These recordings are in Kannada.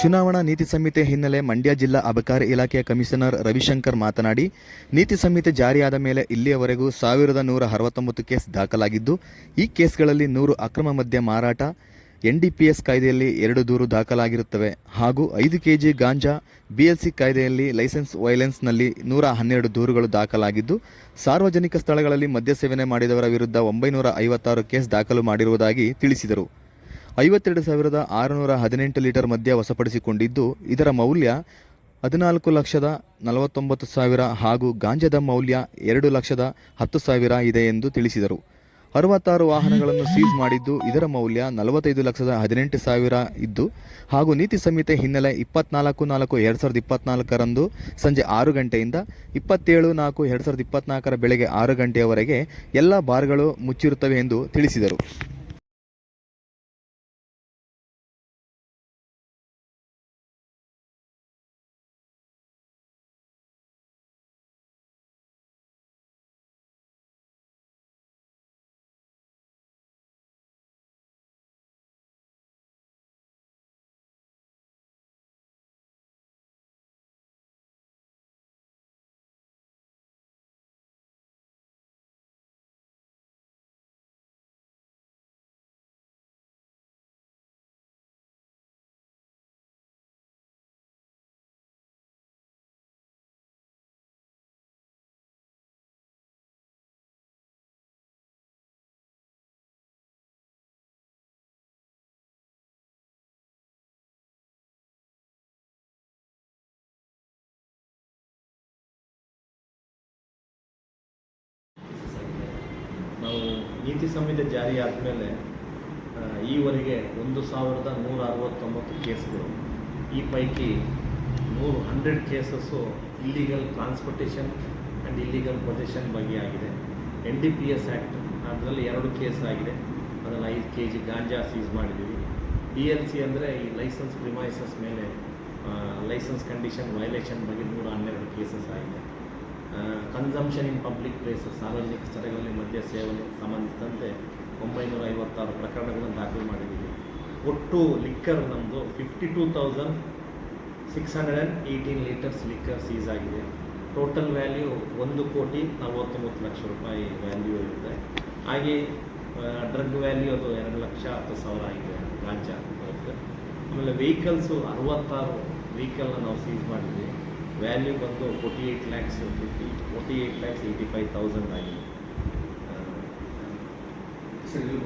ಚುನಾವಣಾ ನೀತಿ ಸಂಹಿತೆ ಹಿನ್ನೆಲೆ ಮಂಡ್ಯ ಜಿಲ್ಲಾ ಅಬಕಾರಿ ಇಲಾಖೆಯ ಕಮಿಷನರ್ ರವಿಶಂಕರ್ ಮಾತನಾಡಿ, ನೀತಿ ಸಂಹಿತೆ ಜಾರಿಯಾದ ಮೇಲೆ ಇಲ್ಲಿಯವರೆಗೂ ಸಾವಿರದ ನೂರ ಅರವತ್ತೊಂಬತ್ತು ಕೇಸ್ ದಾಖಲಾಗಿದ್ದು, ಈ ಕೇಸ್ಗಳಲ್ಲಿ ನೂರು ಅಕ್ರಮ ಮದ್ಯ ಮಾರಾಟ ಎನ್ಡಿಪಿಎಸ್ ಕಾಯ್ದೆಯಲ್ಲಿ ಎರಡು ದೂರು ದಾಖಲಾಗಿರುತ್ತವೆ ಹಾಗೂ ಐದು ಕೆಜಿ ಗಾಂಜಾ ಬಿಎಲ್ಸಿ ಕಾಯ್ದೆಯಲ್ಲಿ ಲೈಸೆನ್ಸ್ ವೈಲೆನ್ಸ್ನಲ್ಲಿ ನೂರ ಹನ್ನೆರಡು ದೂರುಗಳು ದಾಖಲಾಗಿದ್ದು, ಸಾರ್ವಜನಿಕ ಸ್ಥಳಗಳಲ್ಲಿ ಮದ್ಯ ಸೇವನೆ ಮಾಡಿದವರ ವಿರುದ್ಧ ಒಂಬೈನೂರ ಐವತ್ತಾರು ಕೇಸ್ ದಾಖಲು ಮಾಡಿರುವುದಾಗಿ ತಿಳಿಸಿದರು. ಐವತ್ತೆರಡು ಸಾವಿರದ ಆರುನೂರ ಹದಿನೆಂಟು ಲೀಟರ್ ಮದ್ಯ ವಶಪಡಿಸಿಕೊಂಡಿದ್ದು, ಇದರ ಮೌಲ್ಯ ಹದಿನಾಲ್ಕು ಲಕ್ಷದ ನಲವತ್ತೊಂಬತ್ತು ಸಾವಿರ ಹಾಗೂ ಗಾಂಜಾದ ಮೌಲ್ಯ ಎರಡು ಲಕ್ಷದ ಹತ್ತು ಸಾವಿರ ಇದೆ ಎಂದು ತಿಳಿಸಿದರು. ಅರವತ್ತಾರು ವಾಹನಗಳನ್ನು ಸೀಸ್ ಮಾಡಿದ್ದು, ಇದರ ಮೌಲ್ಯ ನಲವತ್ತೈದು ಲಕ್ಷದ ಹದಿನೆಂಟು ಸಾವಿರ ಇದ್ದು, ಹಾಗೂ ನೀತಿ ಸಂಹಿತೆ ಹಿನ್ನೆಲೆ ಇಪ್ಪತ್ನಾಲ್ಕು ನಾಲ್ಕು ಎರಡು ಸಾವಿರದ ಇಪ್ಪತ್ನಾಲ್ಕರಂದು ಸಂಜೆ ಆರು ಗಂಟೆಯಿಂದ ಇಪ್ಪತ್ತೇಳು ನಾಲ್ಕು ಎರಡು ಸಾವಿರದ ಇಪ್ಪತ್ನಾಲ್ಕರ ಬೆಳಗ್ಗೆ ಆರು ಗಂಟೆಯವರೆಗೆ ಎಲ್ಲ ಬಾರ್ಗಳು ಮುಚ್ಚಿರುತ್ತವೆ ಎಂದು ತಿಳಿಸಿದರು. ನೀತಿ ಸಂಹಿತೆ ಜಾರಿ ಆದಮೇಲೆ ಈವರೆಗೆ ಒಂದು ಸಾವಿರದ ನೂರ ಅರವತ್ತೊಂಬತ್ತು ಕೇಸ್ಗಳು. ಈ ಪೈಕಿ ನೂರು hundred cases illegal transportation and illegal possession ಬಗ್ಗೆ ಆಗಿದೆ. N D P S act ಅದರಲ್ಲಿ ಎರಡು ಕೇಸ್ ಆಗಿದೆ. ಅದರಲ್ಲಿ ಐದು ಕೆ ಜಿ ಗಾಂಜಾ ಸೀಸ್ ಮಾಡಿದ್ದೀವಿ. ಡಿ ಎಲ್ ಸಿ ಅಂದರೆ ಈ ಲೈಸೆನ್ಸ್ ಪ್ರಿಮೈಸಸ್ ಮೇಲೆ ಲೈಸೆನ್ಸ್ ಕಂಡೀಷನ್ ವೈಲೇಷನ್ ಬಗ್ಗೆ ನೂರ ಹನ್ನೆರಡು ಕೇಸಸ್ ಆಗಿದೆ. ಕನ್ಸಂಪ್ಷನ್ ಇನ್ ಪಬ್ಲಿಕ್ ಪ್ಲೇಸಸ್ ಸಾರ್ವಜನಿಕ ಸ್ಥಳಗಳಲ್ಲಿ ಮದ್ಯ ಸೇವನೆ ಸಂಬಂಧಿಸಿದಂತೆ ಒಂಬೈನೂರ ಐವತ್ತಾರು ಪ್ರಕರಣಗಳನ್ನು ದಾಖಲು ಮಾಡಿದ್ದೀವಿ. ಒಟ್ಟು ಲಿಕ್ಕರ್ ನಮ್ಮದು fifty two thousand six hundred and eighteen litres liquor seize ಆಗಿದೆ. ಟೋಟಲ್ ವ್ಯಾಲ್ಯೂ ಒಂದು ಕೋಟಿ ನಲವತ್ತೊಂಬತ್ತು ಲಕ್ಷ ರೂಪಾಯಿ ವ್ಯಾಲ್ಯೂ ಇರುತ್ತೆ. ಹಾಗೆ ಡ್ರಗ್ ವ್ಯಾಲ್ಯೂ ಅದು ಎರಡು ಲಕ್ಷ ಹತ್ತು ಸಾವಿರ ಆಗಿದೆ ರಾಜ್ಯ ಆಮೇಲೆ ವೆಹಿಕಲ್ಸು ಅರವತ್ತಾರು ವೆಹಿಕಲ್ನ ನಾವು ಸೀಸ್ ಮಾಡಿದ್ವಿ. ವ್ಯಾಲ್ಯೂ ಬಂದು forty eight lakhs fifty forty eight lakhs eighty five thousand ಆಗಿದೆ ಆ,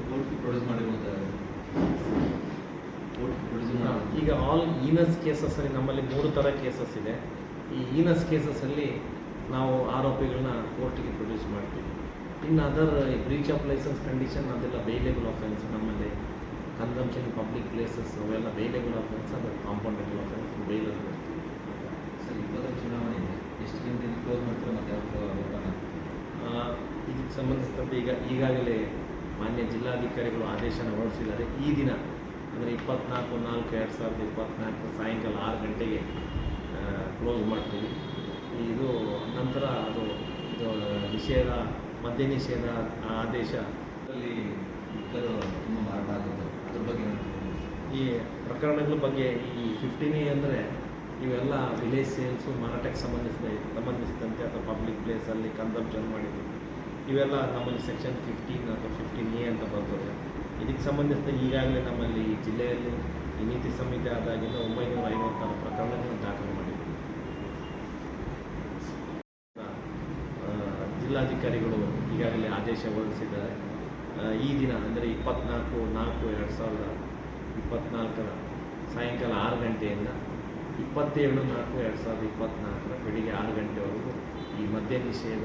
ಕೋರ್ಟ್ಗೆ ಪ್ರೊಡ್ಯೂಸ್ ಮಾಡಿರುವಂಥ ಈಗ ಆಲ್ ಈನಸ್ ಕೇಸಸ್ಸಲ್ಲಿ ನಮ್ಮಲ್ಲಿ ಮೂರು ಥರ ಕೇಸಸ್ ಇದೆ. ಈ ಈನಸ್ ಕೇಸಸ್ಸಲ್ಲಿ ನಾವು ಆರೋಪಿಗಳನ್ನ ಕೋರ್ಟಿಗೆ ಪ್ರೊಡ್ಯೂಸ್ ಮಾಡ್ತೀವಿ. ಇನ್ನು other breach of licence condition ಅದೆಲ್ಲ ಬೇಲೇಬಲ್ ಆಫೆನ್ಸ್ ನಮ್ಮಲ್ಲಿ ಕನ್ಸಂಪ್ಷನ್ ಪಬ್ಲಿಕ್ ಪ್ಲೇಸಸ್ ಅವೆಲ್ಲ ಬೇಲೇಬಲ್ ಆಫೆನ್ಸ್ ಅದು ಕಾಂಪೌಂಡೇಬಲ್ ಆಫೆನ್ಸ್ ಬೇಲಲ್ಲಿ ಸಂಬಂಧಿಸಿದಂತೆ ಈಗ ಈಗಾಗಲೇ ಮಾನ್ಯ ಜಿಲ್ಲಾಧಿಕಾರಿಗಳು ಆದೇಶನ ಹೊರಡಿಸಿದ್ದಾರೆ ಈ ದಿನ ಅಂದರೆ ಇಪ್ಪತ್ನಾಲ್ಕು, ನಾಲ್ಕು, ಎರಡು ಸಾವಿರದ ಇಪ್ಪತ್ನಾಲ್ಕು ಸಾಯಂಕಾಲ ಆರು ಗಂಟೆಗೆ ಕ್ಲೋಸ್ ಮಾಡ್ತೀವಿ. ಇದು ನಂತರ ಅದು, ಇದು, ನಿಷೇಧ, ಮದ್ಯ ನಿಷೇಧ ಆದೇಶ ಅಲ್ಲಿ ತುಂಬ ಮಾರಾಟ ಆಗುತ್ತೆ. ಅದ್ರ ಬಗ್ಗೆ ಈ ಪ್ರಕರಣಗಳ ಬಗ್ಗೆ ಈ ಫಿಫ್ಟೀನೇ ಅಂದರೆ ಇವೆಲ್ಲ ವಿಲೇಜ್ ಸೇಲ್ಸು ಮಾರಾಟಕ್ಕೆ ಸಂಬಂಧಿಸಿದ, ಸಂಬಂಧಿಸಿದಂತೆ ಅಥವಾ ಪಬ್ಲಿಕ್ ಪ್ಲೇಸಲ್ಲಿ ಕನ್ಸಂಪ್ಷನ್ ಮಾಡಿದ್ದು. ಇವೆಲ್ಲ ನಮ್ಮಲ್ಲಿ ಸೆಕ್ಷನ್ ಫಿಫ್ಟೀನ್ ಅಥವಾ ಫಿಫ್ಟೀನ್ ಎ ಅಂತ ಬರ್ತದೆ ಇದಕ್ಕೆ ಸಂಬಂಧಿಸಿದ ಈಗಾಗಲೇ ನಮ್ಮಲ್ಲಿ ಜಿಲ್ಲೆಯಲ್ಲಿ ಈ ನೀತಿ ಸಂಹಿತೆ ಆದಾಗಿಂದ ಒಂಬೈನೂರ ಐವತ್ತಾರು ಪ್ರಕರಣಗಳನ್ನು ದಾಖಲು ಮಾಡಿದ್ದೀವಿ ಜಿಲ್ಲಾಧಿಕಾರಿಗಳು ಈಗಾಗಲೇ ಆದೇಶ ಹೊರಡಿಸಿದ್ದಾರೆ. ಈ ದಿನ ಅಂದರೆ ಇಪ್ಪತ್ನಾಲ್ಕು, ನಾಲ್ಕು, ಎರಡು ಸಾವಿರದ ಇಪ್ಪತ್ನಾಲ್ಕರ ಸಾಯಂಕಾಲ ಆರು ಗಂಟೆಯಿಂದ ಇಪ್ಪತ್ತೇಳು, ನಾಲ್ಕು, ಎರಡು ಸಾವಿರದ ಇಪ್ಪತ್ನಾಲ್ಕರ ಬೆಳಿಗ್ಗೆ ಆರು ಗಂಟೆವರೆಗೂ ಈ ಮದ್ಯ ನಿಷೇಧ